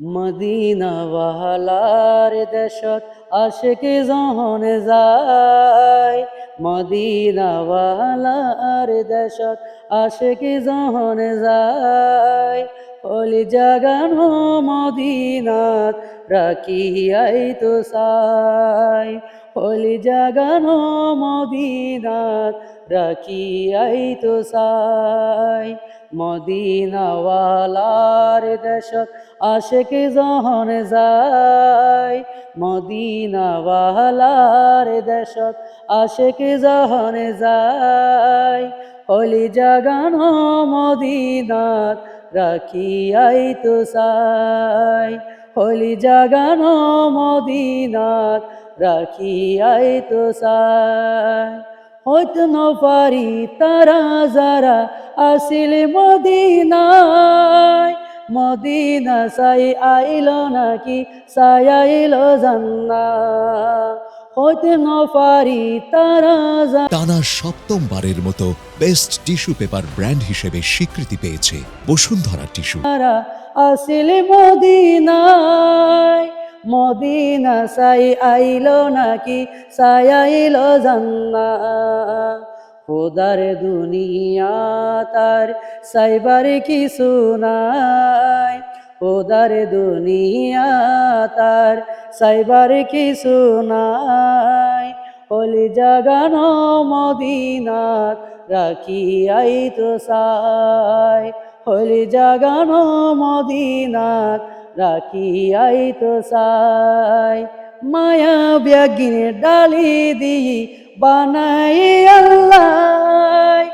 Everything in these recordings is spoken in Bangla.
মদিনাওয়ালার দেশত আশেকে জহন যায়। মদিনাওয়ালার দেশত আশেকে জহন যায়। অলি জাগানো মদিনাত, রাখিয়াই তো সাই অলি জাগানো মদিনাত রাখিয়াই তো সাই মদিনাওয়ালার দেশত আশেকে জহন যায়। মদিনাওয়ালার দেশত আশেকে জহন যায়। হলি জাগানো মদিনাত রাখিয়াই তো সাই হলি জাগানো মদিনাত রাখিয়াই তো সাই হইত নপারি তারা যারা আসিল মদিনায়। মদিনা সাই আইল নাকি সাই আইল জান্না হইতে নপারি তারা টানা সপ্তমবারের মতো বেস্ট টিস্যু পেপার ব্র্যান্ড হিসেবে স্বীকৃতি পেয়েছে বসুন্ধরা টিস্যু। তারা আসিল মদিনায়। মদিনা সাই আইলো নাকি? সাই আইলো জান্না খোদার দুনিয়া তার সাইবার কিছু নাই। খোদার দুনিয়া তার সাইবার কিছু নাই। হলি জাগানো মদিনাত রাখিয়াই তো সাই। হলি জাগানো মদিনাত রাখিয়াই তো সাই মায়া ব্যাগিনে ডালি দিই বানাই আল্লাহ।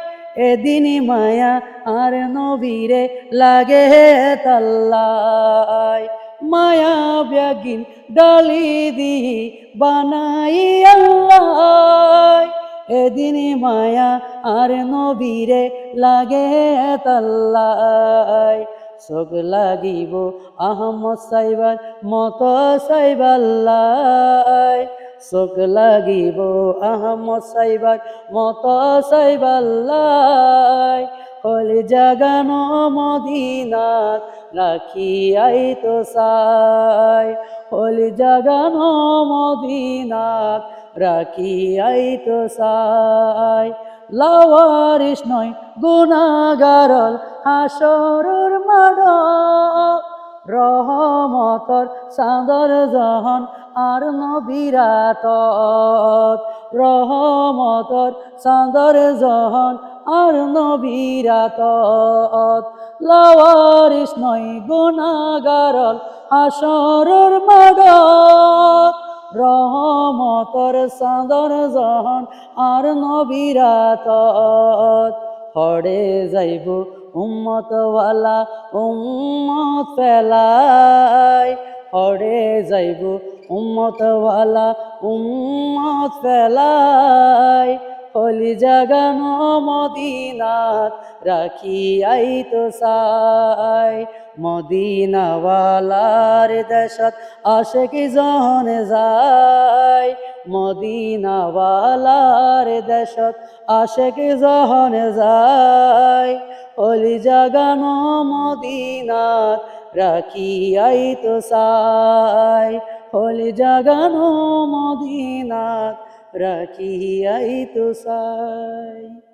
এদিন মায়া আর নবীরে লাগে তাল্লাই। মায়া ব্যাগিন ডালি দিই বানাই আল্লাহ। এদিন মায়া আর নবীরে লাগে তাল্লাই। চোখ লাগিব। আহমদ সাইবার মত সাইবাল্লাই চোখ লাগিব। আহমদ সাইবার মত সাইবাল্লাই হলি জাগানো মদিনাত রাখিয়াই তো সাই হলি জাগানো মদিনাত রাখিয়াই তো সাই লাওয়ারিস নয়, গুণাগারল, হাসরুর মাড রহমতর চাঁদর জহন আর নবিরাত রহমতর চাঁদর জহন আর নবিরাত লাওয়ারিস নয়, গুণাগারল, হাসরুর মাড রহমতর চাঁদর জহন আর নবিরাত হরে যাইব উম্মতওয়ালা, উম্মত ফেলাই। হরে যাইব উম্মতওয়ালা, উম্মত ফেলাই। হলি জাগানো মদিনাত, রাখিয়াই তো সাই। মদিনাওয়ালার দেশত আসে কি জন যায়? মদিনাওয়ালার দেশত আসে কি জন যায়? অলি জাগানো মদিনাত রাখিয়াই তো সাই হলি জাগানো মদিনাত রাখিয়াই তো সাই